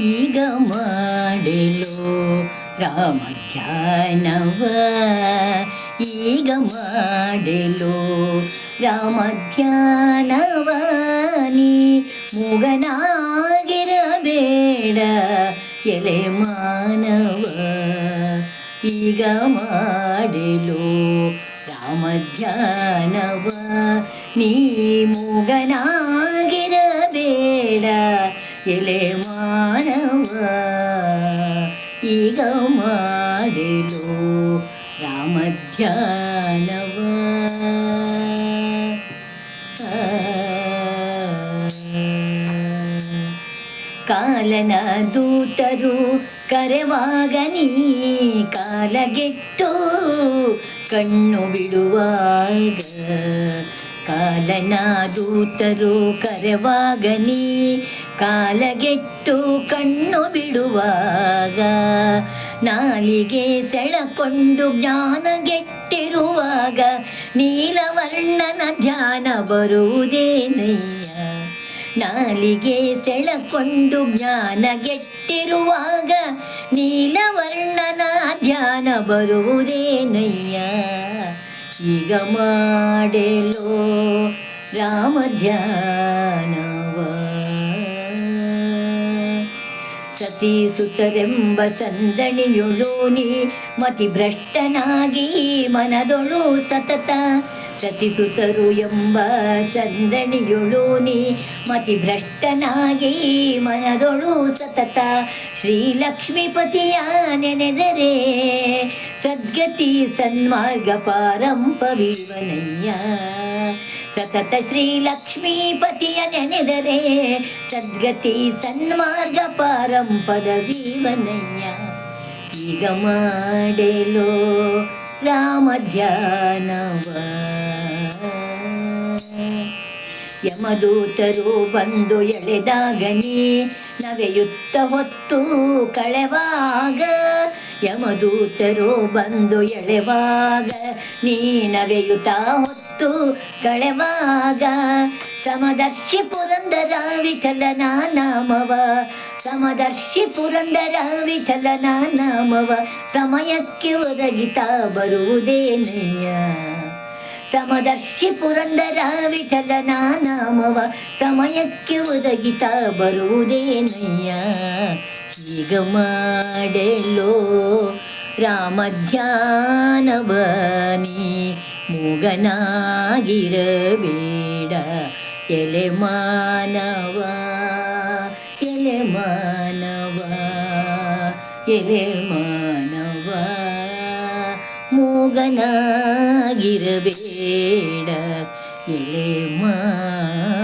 ಈಗ ಮಾಡಲು ರಾಮ ಧ್ಯಾನವ. ಈಗ ಮಾಡಲು ರಾಮ ಧ್ಯಾನವ. ನೀ ಮುಗನಾಗಿರಬೇಡ ಎಲೆ ಮಾನವ. ಈಗ ಮಾಡಲು ರಾಮ ಧ್ಯಾನವ. ನೀ ಮುಗನಾಗಿರಬೇಡ ಎಲೆ ಮಾನವ ಈಗ ಮಾಡಿಲು ರಾಮ ಧ್ಯಾನವ ಕಾಲನ ದೂತರು ಕರೆವಾಗ ನೀ ಕಾಲಗೆಟ್ಟು ಕಣ್ಣು ಬಿಡುವಾಗ ಕಾಲನ ದೂತರು ಕರೆವಾಗ ನೀ ಕಾಲಗೆಟ್ಟು ಕಣ್ಣು ಬಿಡುವಾಗ, ನಾಲಿಗೆ ಸೆಳಕೊಂಡು ಜ್ಞಾನಗೆಟ್ಟಿರುವಾಗ, ನೀಲವರ್ಣನ ಧ್ಯಾನ ಬರುವುದೇನಯ್ಯ ನಾಲಿಗೆ ಸೆಳಕೊಂಡು ಜ್ಞಾನಗೆಟ್ಟಿರುವಾಗ, ನೀಲವರ್ಣನ ಧ್ಯಾನ ಬರುವುದೇನಯ್ಯ ಈಗ ಮಾಡೆಲೋ ರಾಮ ಧ್ಯಾನವ ಸುತರೆಂಬ ಸಂದಣಿಯೊಲೋನಿ ಮತಿ ಭ್ರಷ್ಟನಾಗಿ ಮನದೊಳು ಸತತ ಸತಿಸುತರು ಎಂಬ ಸಂದಣಿಯೊಳೋನಿ ಮತಿ ಭ್ರಷ್ಟನಾಗಿ ಮನದೊಳು ಸತತ ಶ್ರೀಲಕ್ಷ್ಮೀಪತಿಯ ನೆನೆದರೆ ಸದ್ಗತಿ ಸನ್ಮಾರ್ಗ ಪಾರಂಪವಿವನಯ್ಯ. ಸತತ ಶ್ರೀ ಲಕ್ಷ್ಮೀಪತಿಯ ನೆನೆದರೆ ಸದ್ಗತಿ ಸನ್ಮಾರ್ಗ ಪಾರಂಪದ ವೀವನಯ್ಯ ಈಗ ಮಾಡೆಲೋ ರಾಮ ಧ್ಯಾನವ. ಯಮದೂತರು ಬಂದು ಎಳೆದಾಗನೇ ನವೆಯುತ್ತ ಹೊತ್ತು ಕಳೆವಾಗ ಯಮದೂತರು ಬಂದು ಎಳೆವಾಗ ನೀ ನವೆಯುತ್ತ ಹೊತ್ತು ಕಳೆವಾಗ. ಸಮದರ್ಶಿ ಪುರಂದರ ವಿಠಲನ ನಾಮವ ಸಮದರ್ಶಿ ಪುರಂದರ ವಿಠಲನ ನಾಮವ ಸಮಯಕ್ಕೆ ಒದಗಿತ ಬರುವುದೇನಯ್ಯ? ಸಮದರ್ಶಿ ಪುರಂದರ ವಿಠಲನ ನಾಮವ ಸಮಯಕ್ಕೆ ಒದಗಿತ ಬರುವುದೇನಯ್ಯ? ಈಗ ಮಾಡೆಲೋ ರಾಮ ಧ್ಯಾನವ ನೀ ಮೂಗನಾಗಿರಬೇಡ ಎಲೆ ಮಾನವ ಎಲೆ ಮಾನವ ಎಲೆ ಮಾನವ, ಮೂಗನಾಗಿರಬೇಡ ಎಲೆ ಮಾನವ.